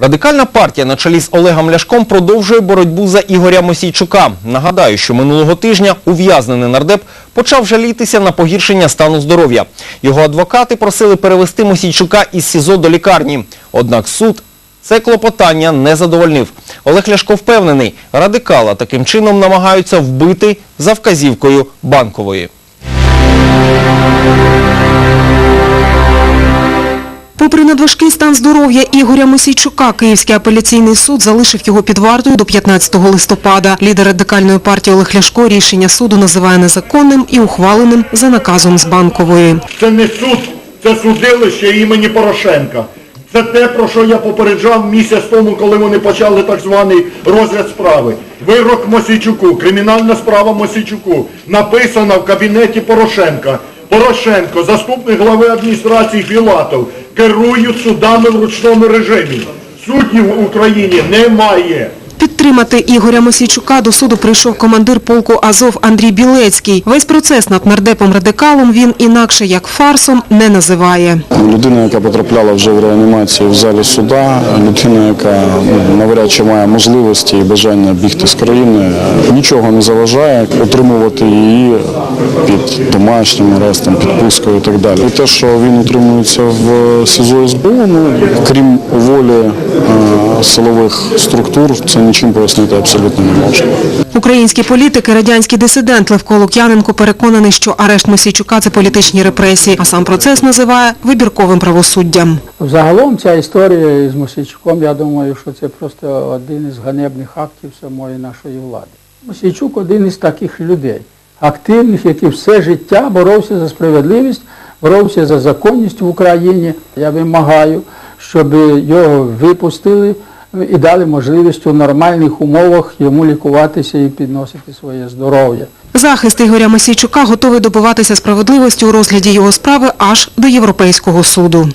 Радикальна партія на чолі з Олегом Ляшком продовжує боротьбу за Ігоря Мосійчука. Нагадаю, що минулого тижня ув'язнений нардеп почав жалітися на погіршення стану здоров'я. Його адвокати просили перевести Мосійчука із СІЗО до лікарні. Однак суд це клопотання не задовольнив. Олег Ляшко впевнений, радикала таким чином намагаються вбити за вказівкою банкової. Попри надважкий стан здоров'я Ігоря Мосійчука, Київський апеляційний суд залишив його під вартою до 15 листопада. Лідер радикальної партії Олег Ляшко рішення суду називає незаконним і ухваленим за наказом з банкової. Це не суд, це судилище імені Порошенка. Це те, про що я попереджав місяць тому, коли вони почали так званий розгляд справи. Вирок Мосійчуку, кримінальна справа Мосійчуку, написана в кабінеті Порошенка. Порошенко, заступник глави адміністрації Філатов, керують судами в ручному режимі. Суддів в Україні немає. Підтримати Ігоря Мосійчука до суду прийшов командир полку Азов Андрій Білецький. Весь процес над нардепом-радикалом він інакше як фарсом не називає. Людина, яка потрапляла вже в реанімацію в залі суда, людина, яка ну, навряд чи має можливості і бажання бігти з країни, нічого не заважає отримувати її під домашнім арестом, підпискою і так далі. І те, що він утримується в СІЗО СБУ, ну, крім волі е, силових структур, це нічим пояснити абсолютно не можна. Український політик і радянський дисидент Левко Лук'яненко переконаний, що арешт Мосійчука – це політичні репресії, а сам процес називає вибірковим правосуддям. Загалом ця історія з Мосійчуком, я думаю, що це просто один із ганебних актів самої нашої влади. Мосійчук один із таких людей, активних, який все життя боровся за справедливість, боровся за законність в Україні. Я вимагаю, щоб його випустили і дали можливість у нормальних умовах йому лікуватися і підносити своє здоров'я. Захист Ігоря Мосійчука готовий добиватися справедливості у розгляді його справи аж до Європейського суду.